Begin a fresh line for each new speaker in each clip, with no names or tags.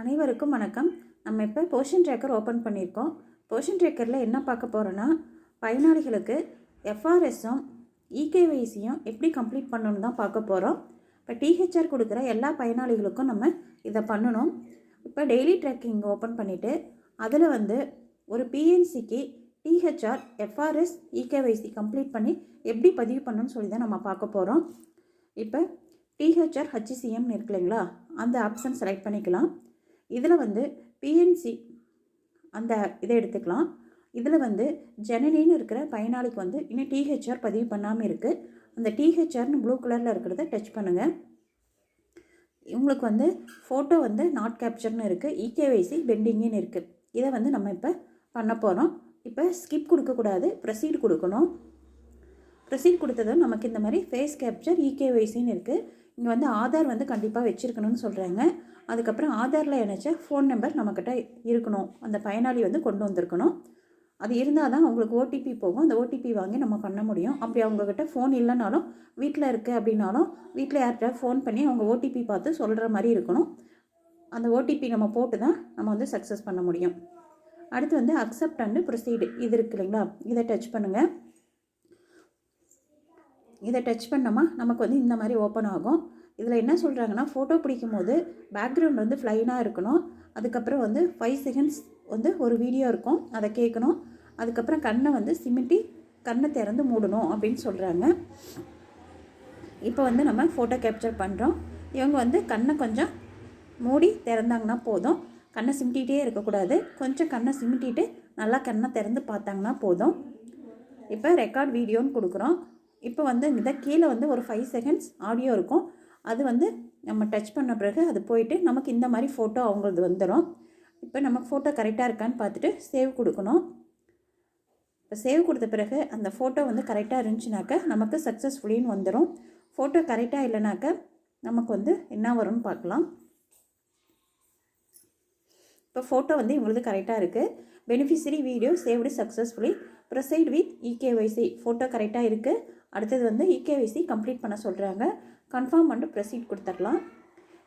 அனைவருக்கும் வணக்கம். நம்ம இப்போ போர்ஷன் ட்ராக்கர் ஓப்பன் பண்ணியிருக்கோம். போர்ஷன் ட்ராக்கரில் என்ன பார்க்க போகிறோன்னா பயனாளிகளுக்கு எஃப்ஆர்எஸும் இகேவைசியும் எப்படி கம்ப்ளீட் பண்ணணும்னு தான் பார்க்க போகிறோம் இப்போ டிஹெச்ஆர் கொடுக்குற எல்லா பயனாளிகளுக்கும் நம்ம இதை பண்ணணும். இப்போ டெய்லி ட்ரெக்கிங் ஓப்பன் பண்ணிவிட்டு அதில் வந்து ஒரு பிஎன்சிக்கு டிஹெச்ஆர் எஃப்ஆர்எஸ் இகேவைசி கம்ப்ளீட் பண்ணி எப்படி பதிவு பண்ணணும்னு சொல்லி தான் நம்ம பார்க்க போகிறோம் இப்போ டிஹெச்ஆர் ஹச்சிசிஎம்னு இருக்கு இல்லைங்களா? அந்த ஆப்ஷன் செலக்ட் பண்ணிக்கலாம். இதில் வந்து பிஎன்சி அந்த இதை எடுத்துக்கலாம். இதில் வந்து ஜனனின்னு இருக்கிற பயனாளிக்கு வந்து இன்னும் டிஹெச்ஆர் பதிவு பண்ணாமல் இருக்குது அந்த டிஹெச்ஆர்னு ப்ளூ கலரில் இருக்கிறத டச் பண்ணுங்கள் இவங்களுக்கு வந்து ஃபோட்டோ வந்து நாட் கேப்சர்னு இருக்குது இகேவைசி பெண்டிங்குன்னு இருக்குது இதை வந்து நம்ம இப்போ பண்ண போகிறோம் இப்போ ஸ்கிப் கொடுக்கக்கூடாது ப்ரொசீட் கொடுக்கணும். ப்ரொசீட் கொடுத்ததும் நமக்கு இந்த மாதிரி ஃபேஸ் கேப்சர் இகேவைசின்னு இருக்குது இங்கே வந்து ஆதார் வந்து கண்டிப்பாக வச்சுருக்கணும்னு சொல்கிறாங்க அதுக்கப்புறம் ஆதாரில் இணைச்ச ஃபோன் நம்பர் நம்மக்கிட்ட இருக்கணும். அந்த பயனாளி வந்து கொண்டு வந்திருக்கணும். அது இருந்தால் தான் அவங்களுக்கு ஓடிபி போகும். அந்த ஓடிபி வாங்கி நம்ம பண்ண முடியும். அப்படி அவங்கக்கிட்ட ஃபோன் இல்லைனாலும் வீட்டில் இருக்குது அப்படின்னாலும் வீட்டில் யார்கிட்ட ஃபோன் பண்ணி அவங்க ஓடிபி பார்த்து சொல்கிற மாதிரி இருக்கணும். அந்த ஓடிபி நம்ம போட்டு தான் நம்ம வந்து சக்ஸஸ் பண்ண முடியும். அடுத்து வந்து அக்செப்ட் அண்டு ப்ரொசீடு இது இருக்கு இல்லைங்களா? இதை டச் பண்ணுங்கள் இதை டச் பண்ணோமா? நமக்கு வந்து இந்த மாதிரி ஓப்பன் ஆகும். இதில் என்ன சொல்கிறாங்கன்னா ஃபோட்டோ பிடிக்கும் போது பேக்ரவுண்ட் வந்து ஃப்ளைனாக இருக்கணும். அதுக்கப்புறம் வந்து ஃபைவ் செகண்ட்ஸ் வந்து ஒரு வீடியோ இருக்கும். அதை கேட்கணும். அதுக்கப்புறம் கண்ணை வந்து சிமிட்டி கண்ணை திறந்து மூடணும் அப்படின்னு சொல்கிறாங்க இப்போ வந்து நம்ம ஃபோட்டோ கேப்சர் பண்ணுறோம் இவங்க வந்து கண்ணை கொஞ்சம் மூடி திறந்தாங்கன்னா போதும். கண்ணை சிமிட்டிகிட்டே இருக்கக்கூடாது. கொஞ்சம் கண்ணை சிமிட்டிட்டு நல்லா கண்ணை திறந்து பார்த்தாங்கன்னா போதும். இப்போ ரெக்கார்ட் வீடியோன்னு கொடுக்குறோம். இப்போ வந்து இந்த கீழே வந்து ஒரு ஃபைவ் செகண்ட்ஸ் ஆடியோ இருக்கும். அது வந்து நம்ம டச் பண்ண பிறகு அது போயிட்டு நமக்கு இந்த மாதிரி ஃபோட்டோ அவங்களது வந்துடும் இப்போ நமக்கு ஃபோட்டோ கரெக்டாக இருக்கான்னு பார்த்துட்டு சேவ் கொடுக்கணும். இப்போ சேவ் கொடுத்த பிறகு அந்த ஃபோட்டோ வந்து கரெக்டாக இருந்துச்சுனாக்கா நமக்கு சக்ஸஸ்ஃபுல்லின்னு வந்துடும் ஃபோட்டோ கரெக்டாக இல்லைனாக்க நமக்கு வந்து என்ன வரும்னு பார்க்கலாம். இப்போ ஃபோட்டோ வந்து இவங்களுக்கு கரெக்டாக இருக்குது beneficiary video saved successfully proceed with eKYC photo கரெக்டாக இருக்குது அடுத்தது வந்து இகேவைசி கம்ப்ளீட் பண்ண சொல்கிறாங்க கன்ஃபார்ம் பண்ணிட்டு ப்ரொசீட் கொடுத்துடலாம்.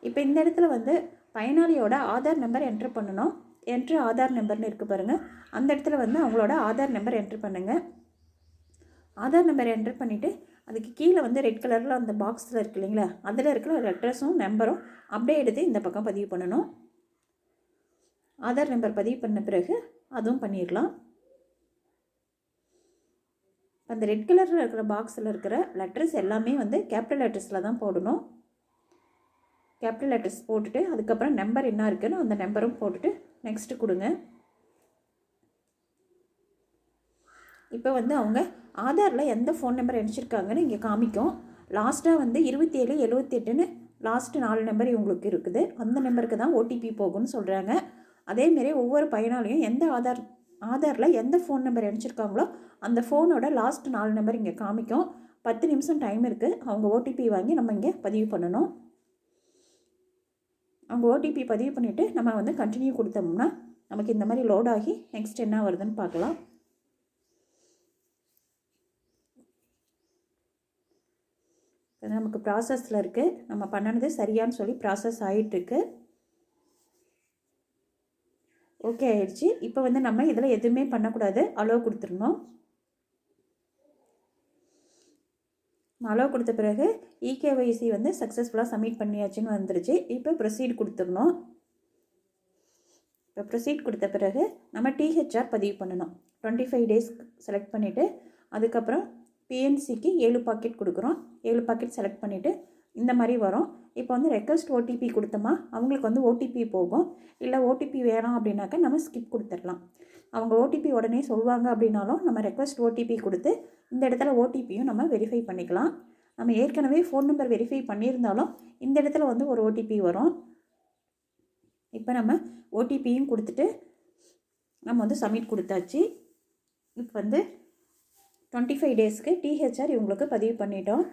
இப்போ இந்த இடத்துல வந்து பயனாளியோட ஆதார் நம்பர் என்ட்ரு பண்ணணும். என்ட்ரு ஆதார் நம்பர்னு இருக்குது பாருங்கள் அந்த இடத்துல வந்து அவங்களோட ஆதார் நம்பர் என்ட்ரு பண்ணுங்கள் ஆதார் நம்பர் என்ட்ரு பண்ணிவிட்டு அதுக்கு கீழே வந்து ரெட் கலரில் அந்த பாக்ஸில் இருக்கு இல்லைங்களா? அதில் இருக்கிற லெட்டர்ஸும் நம்பரும் அப்படியே எடுத்து இந்த பக்கம் பதிவு பண்ணணும். ஆதார் நம்பர் பதிவு பண்ண பிறகு அதுவும் பண்ணிடலாம். அந்த ரெட் கலரில் இருக்கிற பாக்ஸில் இருக்கிற லெட்டர்ஸ் எல்லாமே வந்து கேபிட்டல் லெட்டர்ஸில் தான் போடணும். கேபிட்டல் லெட்டர்ஸ் போட்டுட்டு அதுக்கப்புறம் நம்பர் என்ன இருக்குன்னு அந்த நம்பரும் போட்டுட்டு நெக்ஸ்ட்டு கொடுங்க. இப்போ வந்து அவங்க ஆதாரில் எந்த ஃபோன் நம்பர் இணைச்சிருக்காங்கன்னு இங்கே காமிக்கும். லாஸ்ட்டாக வந்து இருபத்தி ஏழு எழுபத்தெட்டுன்னு லாஸ்ட்டு நாலு நம்பர் இவங்களுக்கு இருக்குது. அந்த நம்பருக்கு தான் ஓடிபி போகும்னு சொல்கிறாங்க அதேமாரி ஒவ்வொரு பயனாளியும் எந்த ஆதார் ஆதாரில் எந்த ஃபோன் நம்பர் அனுப்பிச்சிருக்காங்களோ அந்த ஃபோனோட லாஸ்ட் நாலு நம்பர் இங்கே காமிக்கும். பத்து நிமிஷம் டைம் இருக்குது அவங்க ஓடிபி வாங்கி நம்ம இங்கே பதிவு பண்ணணும். அவங்க ஓடிபி பதிவு பண்ணிவிட்டு நம்ம வந்து கண்டினியூ கொடுத்தோம்னா நமக்கு இந்த மாதிரி லோட் ஆகி நெக்ஸ்ட் என்ன வருதுன்னு பார்க்கலாம். நமக்கு ப்ராசஸில் இருக்குது நம்ம பண்ணனது சரியான்னு சொல்லி ப்ராசஸ் ஆகிட்டுருக்கு ஓகே ஆயிடுச்சு. இப்போ வந்து நம்ம இதில் எதுவுமே பண்ணக்கூடாது. அலோவ் கொடுத்துடணும். அலோவ் கொடுத்த பிறகு இகேஒய்சி வந்து சக்ஸஸ்ஃபுல்லாக சப்மிட் பண்ணியாச்சுன்னு வந்துருச்சு. இப்போ ப்ரொசீட் கொடுத்துடணும். இப்போ ப்ரொசீட் கொடுத்த பிறகு நம்ம டிஹெச்ஆர் பதிவு பண்ணணும். டுவெண்ட்டி ஃபைவ் டேஸ் செலக்ட் பண்ணிவிட்டு அதுக்கப்புறம் பிஎன்சிக்கு ஏழு பாக்கெட் கொடுக்குறோம். ஏழு பாக்கெட் செலக்ட் பண்ணிவிட்டு இந்த மாதிரி வரும். இப்போ வந்து ரெக்வஸ்ட் ஓடிபி கொடுத்தோமா அவங்களுக்கு வந்து ஓடிபி போகும். இல்லை ஓடிபி வேணாம் அப்படின்னாக்க நம்ம ஸ்கிப் கொடுத்துடலாம். அவங்க ஓடிபி உடனே சொல்லுவாங்க அப்படின்னாலும் நம்ம ரெக்வஸ்ட் ஓடிபி கொடுத்து இந்த இடத்துல ஓடிபியும் நம்ம வெரிஃபை பண்ணிக்கலாம். நம்ம ஏற்கனவே ஃபோன் நம்பர் வெரிஃபை பண்ணியிருந்தாலும் இந்த இடத்துல வந்து ஒரு ஓடிபி வரும். இப்போ நம்ம ஓடிபியும் கொடுத்துட்டு நம்ம வந்து சப்மிட் கொடுத்தாச்சு. இப்போ வந்து டுவெண்ட்டி ஃபைவ் டேஸ்க்கு டிஹெச்ஆர் இவங்களுக்கு பதிவு பண்ணிட்டோம்.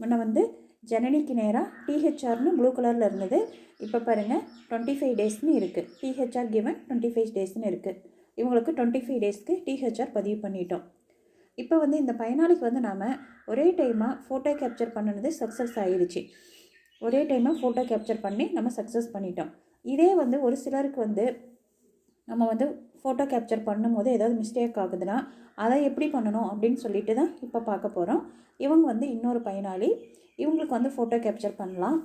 முன்ன வந்து ஜனனிக்கு நேராக டிஹெச்ஆர்னு ப்ளூ கலரில் இருந்தது. இப்போ பாருங்கள் டுவெண்ட்டி ஃபைவ் டேஸ்னு இருக்குது டிஹெச்ஆர் கிவன் டுவெண்ட்டி ஃபைவ் டேஸ்னு இருக்குது இவங்களுக்கு டுவெண்ட்டி ஃபைவ் டேஸ்க்கு டிஹெச்ஆர் பதிவு பண்ணிட்டோம். இப்போ வந்து இந்த பயனாளிக்கு வந்து நாம் ஒரே டைமாக ஃபோட்டோ கேப்சர் பண்ணினது சக்ஸஸ் ஆகிடுச்சு ஒரே டைமாக ஃபோட்டோ கேப்சர் பண்ணி நம்ம சக்ஸஸ் பண்ணிட்டோம். இதே வந்து ஒரு சிலருக்கு வந்து நம்ம வந்து ஃபோட்டோ கேப்சர் பண்ணும்போது ஏதாவது மிஸ்டேக் ஆகுதுன்னா அதை எப்படி பண்ணணும் அப்படின்னு சொல்லிட்டு தான் இப்போ பார்க்க போகிறோம் இவங்க வந்து இன்னொரு பயனாளி. இவங்களுக்கு வந்து ஃபோட்டோ கேப்சர் பண்ணலாம்.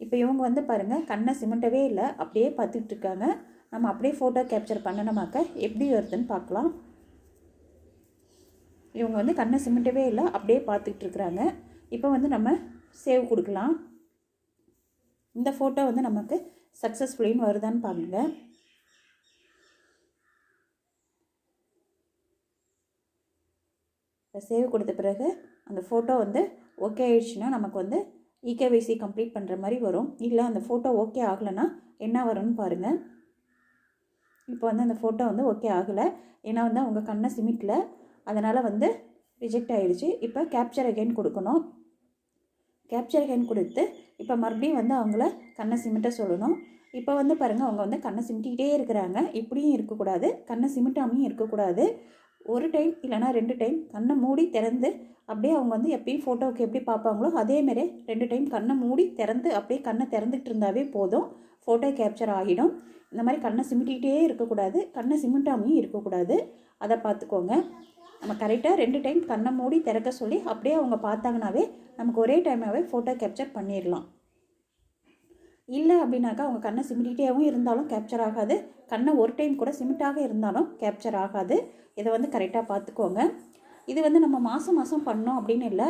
இப்போ இவங்க வந்து பாருங்கள் கண்ணை சிமெண்டவே இல்லை. அப்படியே பார்த்துட்டு இருக்காங்க. நம்ம அப்படியே ஃபோட்டோ கேப்சர் பண்ணணுமாக்க எப்படி வருதுன்னு பார்க்கலாம். இவங்க வந்து கண்ணை சிமெண்டவே இல்லை அப்படியே பார்த்துக்கிட்டு இருக்கிறாங்க. இப்போ வந்து நம்ம சேவ் கொடுக்கலாம். இந்த ஃபோட்டோ வந்து நமக்கு சக்ஸஸ்ஃபுல்லின்னு வருதான்னு பாருங்கள் சேவ் கொடுத்த பிறகு அந்த ஃபோட்டோ வந்து ஓகே ஆயிடுச்சுன்னா நமக்கு வந்து இகேவைசி கம்ப்ளீட் பண்ணுற மாதிரி வரும். இல்லை அந்த ஃபோட்டோ ஓகே ஆகலைன்னா என்ன வரும்னு பாருங்கள் இப்போ வந்து அந்த ஃபோட்டோ வந்து ஓகே ஆகலை. ஏன்னா வந்து அவங்க கண்ணை சிமிட்டில் அதனால் வந்து ரிஜெக்ட் ஆகிடுச்சு இப்போ கேப்சர் அகைன் கொடுக்கணும். கேப்சர் அகைன் கொடுத்து இப்போ மறுபடியும் வந்து அவங்கள கண்ணை சிமிட்ட சொல்லணும். இப்போ வந்து பாருங்கள் அவங்க வந்து கண்ணை சிமிட்டிக்கிட்டே இருக்கிறாங்க. இப்படியும் இருக்கக்கூடாது. கண்ணை சிமிட்டாமையும் இருக்கக்கூடாது. ஒரு டைம் இல்லைனா ரெண்டு டைம் கண்ணை மூடி திறந்து அப்படியே அவங்க வந்து எப்பயும் ஃபோட்டோவுக்கு எப்படி பார்ப்பாங்களோ அதேமாரி ரெண்டு டைம் கண்ணை மூடி திறந்து அப்படியே கண்ணை திறந்துட்டு இருந்தாவே போதும். ஃபோட்டோ கேப்சர் ஆகிடும். இந்த மாதிரி கண்ணை சிமிட்டிக்கிட்டே இருக்கக்கூடாது. கண்ணை சிமிட்டாமையும் இருக்கக்கூடாது. அதை பார்த்துக்கோங்க. நம்ம கரெக்டாக ரெண்டு டைம் கண்ணை மூடி திறக்க சொல்லி அப்படியே அவங்க பார்த்தாங்கனாவே நமக்கு ஒரே டைமாகவே ஃபோட்டோ கேப்சர் பண்ணிடலாம். இல்லை அப்படின்னாக்கா அவங்க கண்ணை சிமிட்டிகிட்டேவும் இருந்தாலும் கேப்சர் ஆகாது. கண்ணை ஒரு டைம் கூட சிமிட்டாக இருந்தாலும் கேப்சர் ஆகாது. இதை வந்து கரெக்டாக பார்த்துக்கோங்க இது வந்து நம்ம மாதம் மாதம் பண்ணோம் அப்படின்னு இல்லை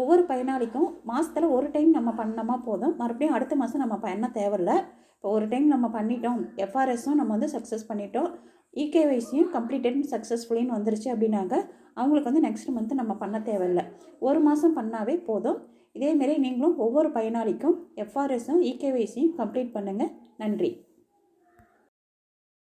ஒவ்வொரு பயனாளிக்கும் மாதத்தில் ஒரு டைம் நம்ம பண்ணோமா போதும். மறுபடியும் அடுத்த மாதம் நம்ம பண்ண தேவையில்ல. இப்போ ஒரு டைம் நம்ம பண்ணிட்டோம் எஃப்ஆர்எஸும் நம்ம வந்து சக்ஸஸ் பண்ணிட்டோம். இகேவைசியும் கம்ப்ளீட்டட் சக்ஸஸ்ஃபுல்லின்னு வந்துருச்சு அப்படின்னாக்க அவங்களுக்கு வந்து நெக்ஸ்ட் மந்த் நம்ம பண்ண தேவையில்லை. ஒரு மாதம் பண்ணாவே போதும். இதேமாரி நீங்களும் ஒவ்வொரு பயனாளிக்கும் எஃப்ஆர்எஸும் இகேவைசியும் கம்ப்ளீட் பண்ணுங்கள் நன்றி.